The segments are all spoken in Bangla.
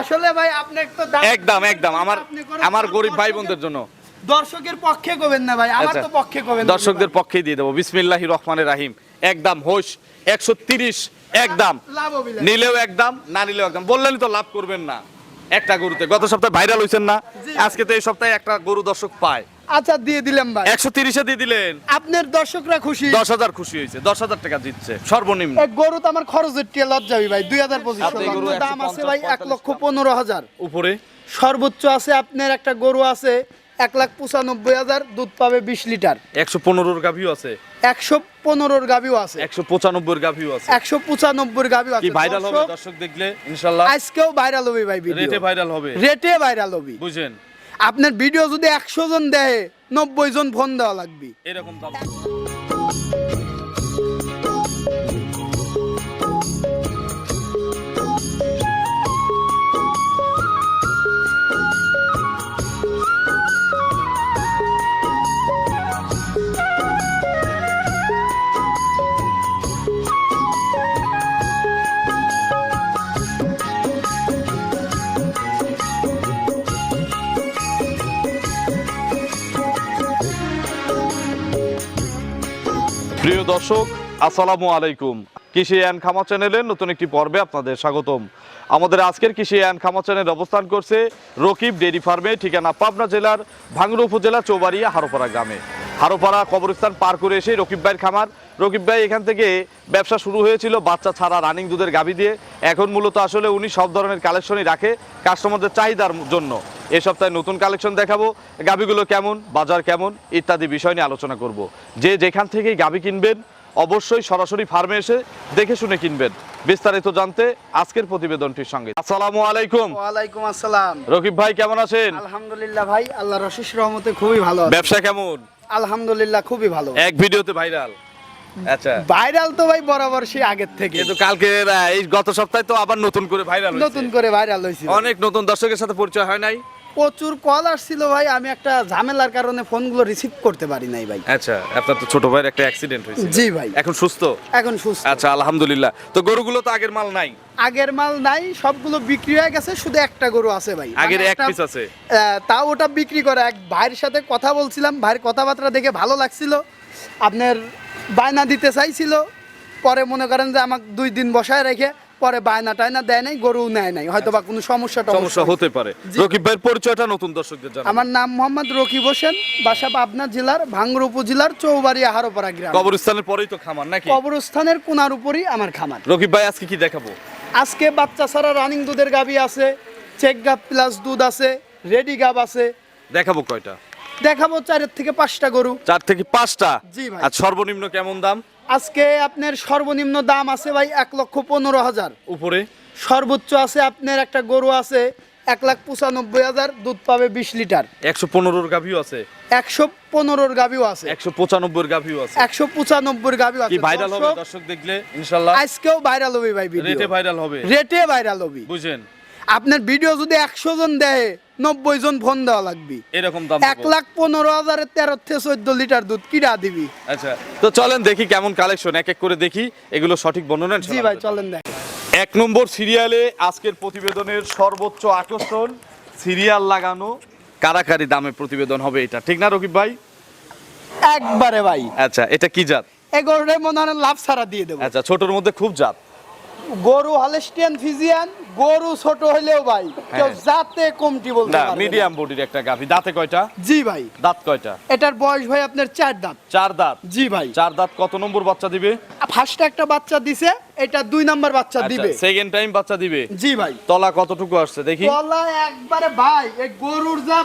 আসলে ভাই আপনি তো একদম একদম। আমার আমার গরিব ভাই বোনদের জন্য। দর্শকের পক্ষে না ভাই আমার আচ্ছা, তো পক্ষে দর্শকদের পক্ষে দিয়ে দেবো। বিসমিল্লাহি রহমানের রাহিম। একদম হোস একশো তিরিশ একদম। নিলেও একদম না নিলেও একদম। বললেন তো লাভ করবেন না। একটা গরুতে। গত সপ্তাহে ভাইরাল হয়েছেন না। আজকে তো এই সপ্তাহে একটা গরু দর্শক পায়। আচ্ছা দিয়ে দিলাম ভাই। একশো তিরিশে দিয়ে দিলেন। আপনার দর্শকরা খুশি? দশ হাজার খুশি হয়েছে দশ হাজার টাকা দিচ্ছে সর্বনিম্ন। এক গরু তো আমার খরচের টিয়া লজ্জাবি ভাই দুই হাজার পঁচিশ দাম আছে ভাই এক লক্ষ পনেরো হাজার। উপরে? সর্বোচ্চ আছে আপনার একটা গরু আছে এক লাখ পঁচানব্বই হাজার দুধ পাবে বিশ লিটার। একশো পনেরোর গাভিও আছে। একশো পনেরোর গাভিও আছে। একশো পঁচানব্বই গাভিও আছে। একশো পঁচানব্বই গাভিও আছে। ভাইরাল হবে দর্শক, দর্শক দেখলে? ইনশাল্লাহ। আজকেও ভাইরাল হবে ভাই রেটে ভাইরাল হবে। রেটে ভাইরাল হবে। বুঝেন। আপনার ভিডিও যদি একশো জন দেয় নব্বই জন ফোন দেওয়া লাগবে। এরকম প্রিয় দর্শক, আসসালামু আলাইকুম। কৃষি অ্যান্ড খামা চ্যানেলের নতুন একটি পর্বে আপনাদের স্বাগতম। আমাদের আজকের কৃষি অ্যান্ড খামা চ্যানেল অবস্থান করছে রকিব ডেরি ফার্মে, ঠিকানা পাবনা জেলার ভাঙ্গুর উপজেলা চৌবাড়িয়া হারোপাড়া গ্রামে। হারোপাড়া কবরস্থান পার করে এসে রকিব ভাইয়ের খামার। রকিব ভাই এখান থেকে ব্যবসা শুরু হয়েছিল বাচ্চা ছাড়া রানিং দুধের গাভী দিয়ে। এখন মূলত আসলে উনি সব ধরনের কালেকশনই রাখে কাস্টমারদের চাহিদার জন্য। এ সপ্তাহে নতুন কালেকশন দেখাবো গাভীগুলো কেমন বাজার কেমন ইত্যাদি বিষয় নিয়ে আলোচনা করব। যে যেখান থেকেই গাভী কিনবেন অবশ্যই সরাসরি ফার্মে এসে দেখে শুনে কিনবেন। বিস্তারিত জানতে আজকের প্রতিবেদনটির সঙ্গে। আসসালামু আলাইকুম। ওয়ালাইকুম আসসালাম। রকিব ভাই কেমন আছেন? আলহামদুলিল্লাহ ভাই আল্লাহ রশিস রহমতে খুবই ভালো ব্যবসা কেমন? আলহামদুলিল্লাহ খুবই ভালো। এক ভিডিওতে ভাইরাল। আচ্ছা। ভাইরাল তো ভাই বরাবর সেই আগের থেকে। কিন্তু কালকে এই গত সপ্তাহে তো আবার নতুন করে ভাইরাল নতুন করে ভাইরাল হয়েছে অনেক নতুন দর্শকের সাথে পরিচয় হয় নাই। প্রচুর কল আসছিল ভাই আমি একটা ঝামেলার কারণে ফোনগুলো রিসিভ করতে পারি নাই ভাই। আচ্ছা আপনার তো ছোট ভাইয়ের একটা অ্যাক্সিডেন্ট হয়েছে জি ভাই। এখন সুস্থ? এখন সুস্থ। আচ্ছা আলহামদুলিল্লাহ। তো গরুগুলো তো আগের মাল নাই? আগের মাল নাই সবগুলো বিক্রি হয়ে গেছে শুধু একটা গরু আছে ভাই। আগের মানে এক পিস আছে। তাও ওটা বিক্রি করে। এক ভাইয়ের সাথে কথা বলছিলাম ভাইয়ের কথাবার্তা দেখে ভালো লাগছিল। আপনার বায়না দিতে চাইছিল পরে মনে করেন যে আমাকে দুই দিন বসায় রেখে পরে বায়না টায়না দেয় নাই গরু নেয় নাই। হয়তো বা কোনো সমস্যা সমস্যা হতে পারে। জি। রকিব ভাইয়ের পরিচয়টা নতুন দর্শকদের জানাব। আমার নাম মোহাম্মদ রকিব হোসেন বাসা পাবনা জেলার ভাঙ্গুর উপজেলার চৌবাড়ি হারোপাড়া গ্রাম। কবরস্থানের পরেই তো খামার নাকি? কবরস্থানের কোনার উপরই আমার খামার। রকিব ভাই আজকে কি দেখাবো? আজকে বাচ্চা ছাড়া রানিং দুধের গাবি আছে চেক গাব প্লাস দুধ আছে রেডি গাব আছে। দেখাবো কয়টা? দেখাবো চারের থেকে পাঁচটা গরু। চার থেকে পাঁচটা? জি ভাই। আর সর্বনিম্ন কেমন দাম? আজকে আপনার সর্বনিম্ন দাম আছে ভাই এক লক্ষ পনেরো হাজার। উপরে? সর্বোচ্চ আছে আপনার একটা গরু আছে এক লাখ পঁচানব্বই হাজার দুধ পাবে বিশ লিটার। একশো পনেরোর গাভিও আছে। একশো পনেরোর গাভিও আছে। একশো পঁচানব্বই গাভিও আছে। একশো পঁচানব্বই গাভিও আছে। ভাইরাল হবে দর্শক, দেখলে? ইনশাল্লাহ। আজকেও ভাইরাল হবে ভাই রেটে ভাইরাল হবে। রেটে ভাইরাল হবে। বুঝেন। আপনার ভিডিও যদি একশো জন দেয় নব্বই জন ফোন দেওয়া লাগবে। এরকম দাম এক লাখ পনেরো হাজারের তেরো থেকে চোদ্দ লিটার দুধ কিরা দিবি? আচ্ছা তো চলেন দেখি কেমন কালেকশন এক এক করে দেখি। এগুলো সঠিক বর্ণনা জি ভাই চলেন দেখ এক নম্বর সিরিয়ালে আজকের প্রতিবেদনের সর্বোচ্চ আকর্ষণ সিরিয়াল লাগানো কারাকারি দামে প্রতিবেদন হবে এটা। ঠিক না রকিব ভাই? একবারে ভাই। আচ্ছা এটা কি জাত? এগারোটায় মনে হয় লাভ ছাড়া দিয়ে দেবো। আচ্ছা ছোটর মধ্যে খুব জাত। গরু হলেস্টিয়ান ফিজিয়ান গরু ছোট হলেও ভাই কেউ হ্যাঁ। জাতে কমটি বলতে না না। মিডিয়াম বডির একটা গাভি। দাঁতে কয়টা? জি ভাই। দাঁত কয়টা? এটার বয়স ভাই আপনার চার দাঁত। চার দাঁত? জি ভাই। চার দাঁত কত নম্বর বাচ্চা দিবে? ফার্স্ট একটা বাচ্চা দিছে এটা দুই নাম্বার বাচ্চা দিবে। সেকেন্ড টাইম বাচ্চা দিবে? জি ভাই। তলা কতটুকু আসছে দেখি। গলা একবারে ভাই এই গরুর যা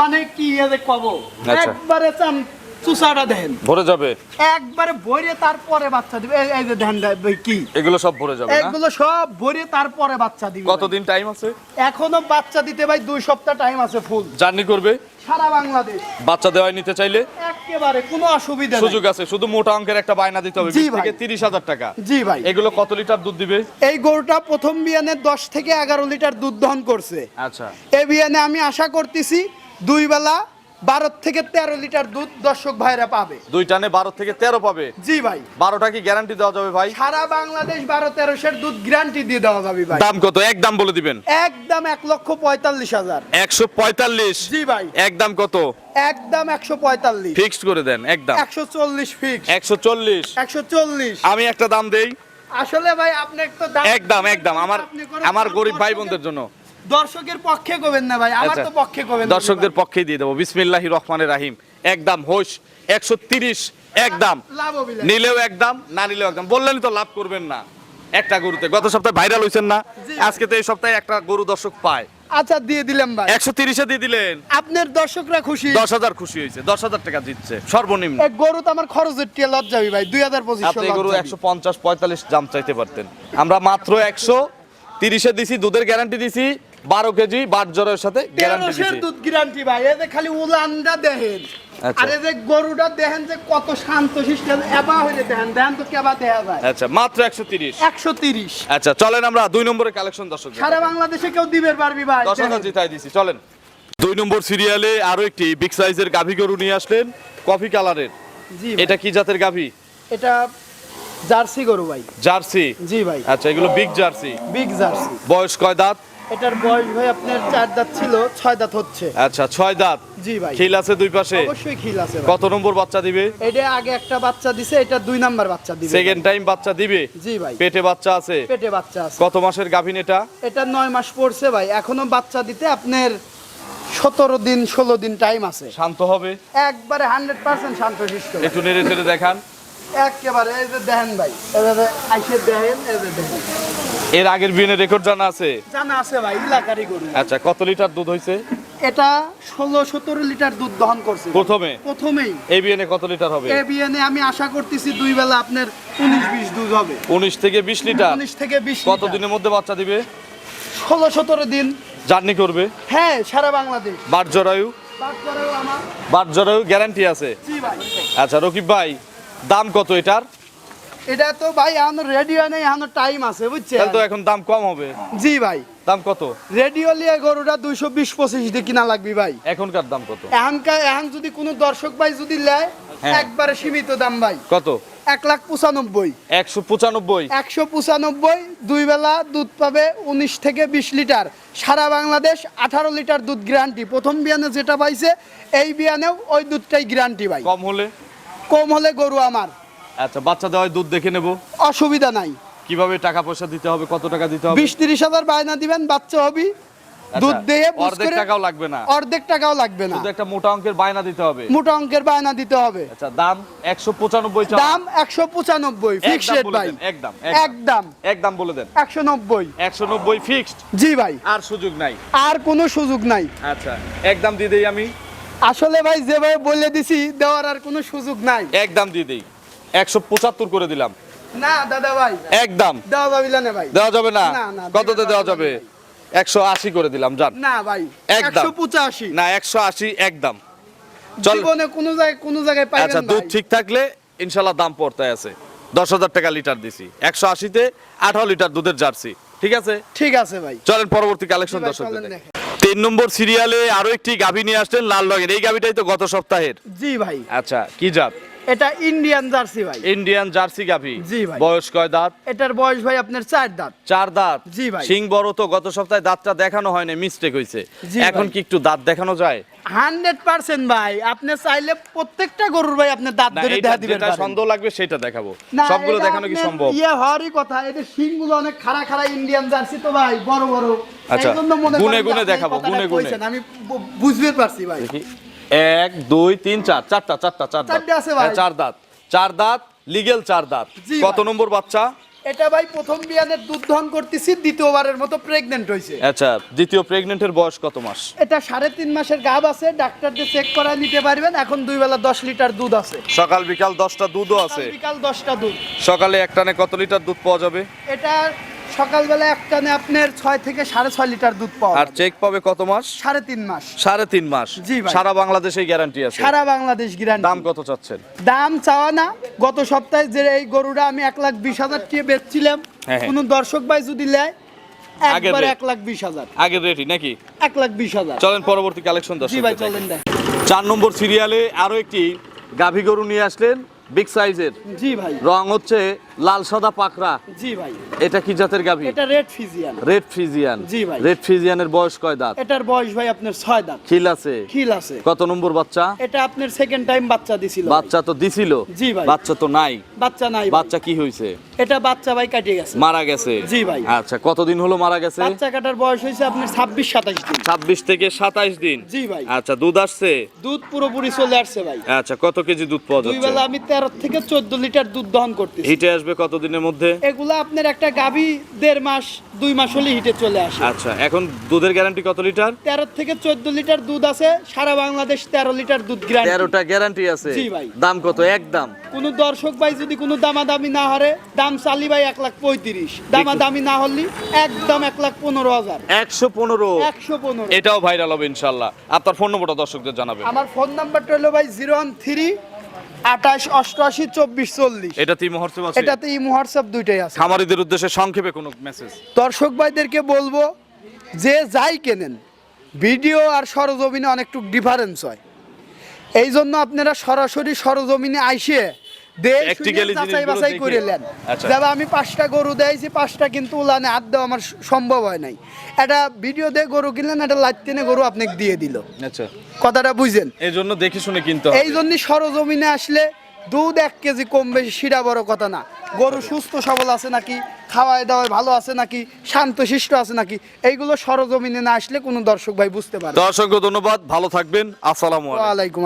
মানে কি এ কব? আচ্ছা। একবারে চাম চুষাটা দেন। ভরে যাবে। একবারে ভরে তারপরে বাচ্চা দিবে। এই- যে ধ্যান কি? এগুলো সব ভরে যাবে এগুলো সব ভরে তারপরে বাচ্চা দিবে। কতদিন টাইম আছে? এখনও বাচ্চা দিতে ভাই দুই সপ্তাহ টাইম আছে ফুল জার্নি করবে? সারা বাংলাদেশ। বাচ্চা দেওয়াই নিতে চাইলে? একেবারে কোনো অসুবিধা সুযোগ আছে শুধু মোটা অঙ্কের একটা বায়না দিতে হবে জি থেকে ভাই। তিরিশ হাজার টাকা। জি ভাই। এগুলো কত লিটার দুধ দিবে? এই গরুটা প্রথম বিয়ানে দশ থেকে এগারো লিটার দুধ দহন করছে। আচ্ছা। এই বিয়ানে আমি আশা করতেছি দুই বেলা বারো থেকে তেরো লিটার দুধ দর্শক ভাইরা পাবে। দুই টানে বারো থেকে তেরো পাবে। জি ভাই। বারোটা কি গ্যারান্টি দেওয়া যাবে ভাই? সারা বাংলাদেশ বারো তেরোশের দুধ গ্যারান্টি দিয়ে দেওয়া যাবে ভাই। দাম কত? একদম বলে দিবেন। একদম এক লক্ষ পঁয়তাল্লিশ হাজার। একশো পঁয়তাল্লিশ। জি ভাই। একদম কত? একদম একশো পঁয়তাল্লিশ। ফিক্সড করে দেন একদম একশো চল্লিশ ফিক্স একশো চল্লিশ। একশো চল্লিশ। আমি একটা দাম দেই। আসলে ভাই আপনি একদম একদম আমার আমার গরিব ভাই বোনদের জন্য। দর্শকের পক্ষে কবেন না ভাই আমার আচ্ছা, তো পক্ষে কবেন দর্শকদের পক্ষেই দিয়ে দেবো। বিসমিল্লাহি রহমানের রাহিম। একদম হোস একশো তিরিশ একদম। নিলেও একদম না নিলেও একদম। বললেনই তো লাভ করবেন না। একটা গরুতে। গত সপ্তাহে ভাইরাল হয়েছেন না? আজকে তো এই সপ্তাহে একটা গরু দর্শক পায়। আচ্ছা দিয়ে দিলাম ভাই। একশো তিরিশে দিয়ে দিলেন। আপনার দর্শকরা খুশি? দশ হাজার খুশি হয়েছে। দশ হাজার টাকা জিতছে। সর্বনিম্ন। গরু তো আমার খরচের টিয়া লজ্জাবি ভাই দুই হাজার পঁচিশশো আপনি গরু একশো পঞ্চাশ পঁয়তাল্লিশ দাম চাইতে পারতেন। আমরা মাত্র একশো তিরিশে দিছি দুধের গ্যারান্টি দিছি। বারো কেজি বাট জ্বরের সাথে গ্যারান্টি দুধ গ্যারান্টি ভাই যে খালি উলানটা দেখেন। আচ্ছা। আর যে গরুটা দেখেন যে কত শান্ত শিষ্ট এবা হইলে দেখেন দেখেন তো কেবা দেখা যায়। আচ্ছা মাত্র একশো তিরিশ। একশো তিরিশ। আচ্ছা চলেন আমরা দুই নম্বরের কালেকশন দর্শক সারা বাংলাদেশে কেউ দিবের পারবি ভাই দশ হাজার জিতাই দিছি চলেন। দুই নম্বর সিরিয়ালে আরও একটি বিগ সাইজের গাভী গরু নিয়ে আসলেন কফি কালারের জি এটা এটা কি জাতের গাভী? এটা জার্সি গরু ভাই। জার্সি? জি ভাই। আচ্ছা এগুলো বিগ জার্সি। Big jersey. বয়স কয় দাঁত? এটার বয়স ভাই আপনার চার দাঁত ছিল ছয় দাঁত হচ্ছে। আচ্ছা ছয় দাঁত। জি ভাই। খিল আছে দুই পাশে? অবশ্যই খিল আছে কত নম্বর বাচ্চা দিবে? এটা আগে একটা বাচ্চা দিছে এটা দুই নাম্বার বাচ্চা দিবে। সেকেন্ড টাইম বাচ্চা দিবে? জি ভাই। পেটে বাচ্চা আছে? পেটে বাচ্চা আছে। কত মাসের গাভিন এটা? এটা নয় মাস পড়ছে ভাই। এখনও বাচ্চা দিতে আপনার সতেরো দিন ষোলো দিন টাইম আছে। শান্ত হবে? একবারে হান্ড্রেড পার্সেন্ট শান্ত শিষ্ট। একটু নেড়ে চেড়ে দেখান। একেবারে এই যে দেখেন ভাই এভাবে আইসে দেখেন এই যে দেখেন। এর আগের বিনের রেকর্ড জানা আছে? জানা আছে ভাই এলাকারই গরু। আচ্ছা কত লিটার দুধ হইছে? এটা ষোলো সতেরো লিটার দুধ দহন করছে প্রথমে? প্রথমেই। এই বিএনে কত লিটার হবে? এ বিএনে আমি আশা করতেছি দুই বেলা আপনার উনিশ বিশ দুধ হবে। উনিশ থেকে বিশ লিটার? উনিশ থেকে বিশ কত দিনের মধ্যে বাচ্চা দিবে? ষোলো সতেরো দিন। জার্নি করবে? হ্যাঁ সারা বাংলাদেশ। বাট জরায়ু? আমার। বাট জরায়ু গ্যারান্টি আছে? জি ভাই। আচ্ছা রকিব ভাই দাম কত এটার? এটা তো ভাই এখনও রেডিও নেই এখনও টাইম আছে বুঝছেন? তাহলে তো এখন দাম কম হবে। জি ভাই। দাম কত? রেডিও লিয়ে গরুটা দুইশো বিশ পঁচিশ দিয়ে কিনা লাগবে ভাই। এখনকার দাম কত? এখনকার এখন যদি কোনো দর্শক ভাই যদি নেয় হ্যাঁ। একবারে সীমিত দাম ভাই। কত? এক লাখ পঁচানব্বই। একশো পঁচানব্বই? একশো পঁচানব্বই দুই বেলা দুধ পাবে উনিশ থেকে বিশ লিটার। সারা বাংলাদেশ আঠারো লিটার দুধ গ্যারান্টি প্রথম বিয়ানে যেটা পাইছে এই বিয়ানেও ওই দুধটাই গ্যারান্টি ভাই। কম হলে? কম হলে গরু আমার। আচ্ছা বাচ্চা দেওয়ায় দুধ দেখে নেব। অসুবিধা নাই। কীভাবে টাকা পয়সা দিতে হবে কত টাকা দিতে হবে? বিশ তিরিশ হাজার বায়না দিবেন বাচ্চা হবি। আচ্ছা, দুধ দিয়ে অর্ধেক টাকাও লাগবে না। অর্ধেক টাকাও লাগবে না। একটা মোটা অঙ্কের বায়না দিতে হবে। মোটা অঙ্কের বায়না দিতে হবে। আচ্ছা দাম একদম রেট ভাই। একদম একদম। একদম। বলে দেন। একশো নব্বই। একশো নব্বই ফিক্সড জি ভাই। আর সুযোগ নাই। আর কোনো সুযোগ নাই। আচ্ছা একদম দিয়ে দেই আমি। আসলে ভাই যেভাবে বলে দিছি দেওয়ার আর কোনো সুযোগ নাই। একদম দিয়ে দেই। একশো পঁচাত্তর করে দিলাম। না দাদা ভাই। একদম। দেওয়া যাবিলা না ভাই। দেওয়া যাবে না? কততে দেওয়া যাবে একশো আশি করে দিলাম জান না ভাই একদম। পঁচাশি। না একশো আশি একদম। জীবনে কোনো জায়গায় কোনো জায়গায় পাইবেন আচ্ছা দুধ ঠিক থাকলে ইনশাল্লাহ দাম পড়তে আছে। দশ হাজার টাকা লিটার দিছি। একশো আশিতে আঠারো লিটার দুধের জার্সি। ঠিক আছে? ঠিক আছে ভাই। চলেন পরবর্তী কালেকশন দর্শক তিন নম্বর সিরিয়ালে আরও একটি গাভী নিয়ে আসলেন লাল রঙের এই গাভীটাই তো গত সপ্তাহের। জি ভাই। আচ্ছা কি জাত? এটা ইন্ডিয়ান জার্সি ভাই। ইন্ডিয়ান জার্সি গাভী। জি ভাই। বয়স কয় দাঁত? এটার বয়স ভাই আপনার চার দাঁত। চার দাঁত? জি ভাই। সিং বড় তো গত সপ্তাহে দাঁতটা দেখানো হয়নি মিস্টেক হয়েছে এখন কি একটু দাঁত দেখানো যায়? হান্ড্রেড পার্সেন্ট ভাই আপনি চাইলে প্রত্যেকটা গরুর ভাই আপনি দাঁত ধরে দেখা দিবেন যেটা সন্দেহ লাগবে সেটা দেখাবো। সবগুলো দেখানো কি সম্ভব? ইয়ে হওয়ারই কথা এদের শিংগুলো অনেক খাড়া খাড়া ইন্ডিয়ান জার্সি তো ভাই বড় বড়। আচ্ছা, গুনে গুনে দেখাবো, গুনে গুনে। আমি বু- বুঝতে পারছি ভাই। এক দুই তিন চার। চারটা চারটা চার দাঁত। হ্যাঁ, চার দাঁত। চার দাঁত লিগেল চার দাঁত। কত নম্বর বাচ্চা? এটা ভাই প্রথম বিয়ানের দুধ দহন করতেছি দ্বিতীয়বারের মতো প্রেগনেন্ট হয়েছে আচ্ছা দ্বিতীয় প্রেগনেন্টের বয়স কত মাস? এটা সাড়ে তিন মাসের গাব আছে ডাক্তার দিয়ে চেক করায় নিতে পারবেন। এখন দুই বেলা দশ লিটার দুধ আছে। সকাল বিকাল দশটা দুধও আছে। বিকাল দশটা দুধ। সকালে এক টানে কত লিটার দুধ পাওয়া যাবে? এটা সকালবেলা একটানে আপনার ছয় থেকে সাড়ে ছয় লিটার দুধ পাওয়া আর চেক পাবে কত মাস? সাড়ে তিন মাস। সাড়ে তিন মাস। জি ভাই। সারা বাংলাদেশে গ্যারান্টি আছে। সারা বাংলাদেশ গ্যারান্টি দাম কত চাচ্ছেন? দাম চাওয়া না। গত সপ্তাহে যে এই গরুটা আমি এক লাখ বিশ হাজার টাকা বেচছিলাম হ্যাঁ, হ্যাঁ। কোন দর্শক ভাই যদি নেয় একবার এক লাখ বিশ হাজার। আগের রেটি নাকি? এক লাখ বিশ হাজার। চলেন পরবর্তী কালেকশন জি দর্শক ভাই চলেন চার নম্বর সিরিয়ালে আরও একটি গাভী গরু নিয়ে আসলেন। বিগ সাইজের জি ভাই। রং হচ্ছে লাল সাদা পাকড়া। জি ভাই। এটা কি জাতের গাভী? এটা রেড ফিজিয়ান। রেড ফিজিয়ান জি ভাই। রেড ফিজিয়ানের বয়স কয় দাঁত? এটার বয়স ভাই আপনার 6 দাঁত। খিল আছে। খিল আছে। কত নম্বর বাচ্চা? এটা আপনার সেকেন্ড টাইম বাচ্চা দিছিল বাচ্চা তো দিছিল। জি ভাই। বাচ্চা তো নাই। বাচ্চা নাই বাচ্চা কি হয়েছে এটা বাচ্চা ভাই কাটিয়ে গেছে। মারা গেছে? জি ভাই। আচ্ছা কতদিন হলো মারা গেছে? বাচ্চা কাটার বয়স হয়েছে আপনার ছাব্বিশ সাতাশ দিন। ছাব্বিশ থেকে সাতাইশ দিন? জি ভাই। আচ্ছা দুধ আসছে? দুধ পুরোপুরি চলে আসছে ভাই। আচ্ছা কত কেজি দুধ পাওয়া দুই যাচ্ছে? বেলা আমি তেরো থেকে চোদ্দ লিটার দুধ দহন করতেছি। হিটে আসবে কত দিনের মধ্যে? এগুলা আপনার একটা গাভী দেড় মাস দুই মাস হলে হিটে চলে আসে। আচ্ছা এখন দুধের গ্যারান্টি কত লিটার? তেরো থেকে চোদ্দ লিটার দুধ আছে সারা বাংলাদেশ তেরো লিটার দুধ গ্রান্ট তেরোটা গ্যারান্টি আছে। জি ভাই। দাম কত? একদম কোন দর্শক ভাই যদি কোনো দামাদামি না হারে দাম চালি ভাই এক লাখ পঁয়ত্রিশ। দামা দামি না হলি একদম এক লাখ পনেরো হাজার। একশো পনেরো। একশো পনেরো। এটাও ভাইরাল হবে ইনশাল্লাহ। আপনার ফোন নম্বরটা দর্শকদের জানাবেন। আমার ফোন নাম্বারটা হলো ভাই জিরো ওয়ান থ্রি আঠাশ অষ্টআশি চব্বিশ চল্লিশ। এটা তিন মহর্ষব আছে। এটাতে ইমো হোয়াটসঅ্যাপ দুইটাই আছে। খামারিদের উদ্দেশ্যে সংক্ষেপে কোনো মেসেজ দর্শক ভাইদেরকে বলব যে যাই কেনেন ভিডিও আর সরজমিনে অনেকটুকু ডিফারেন্স হয়। এই জন্য আপনারা সরাসরি সরজমিনে আইসে যাচাই বাছাই করে নেন আচ্ছা। যাবে আমি পাঁচটা গরু দিয়েছি পাঁচটা কিন্তু উলানে হাত দেওয়া আমার সম্ভব হয় নাই। একটা ভিডিও দিয়ে গরু কিনলেন টেনে গরু আপনাকে দিয়ে দিল। আচ্ছা। কথাটা বুঝেন? এই জন্য দেখে শুনে কিনতে এই জন্যই সরজমিনে আসলে দুধ এক কেজি কম বেশি সেটা বড় কথা না। গরু সুস্থ সবল আছে নাকি? খাওয়ায় দাওয়ায় ভালো আছে নাকি? শান্ত শিষ্ট আছে নাকি? এইগুলো সরজমিনে না আসলে কোনো দর্শক ভাই বুঝতে পারে না। দর্শককে ধন্যবাদ। ভালো থাকবেন। আসসালামু আলাইকুম।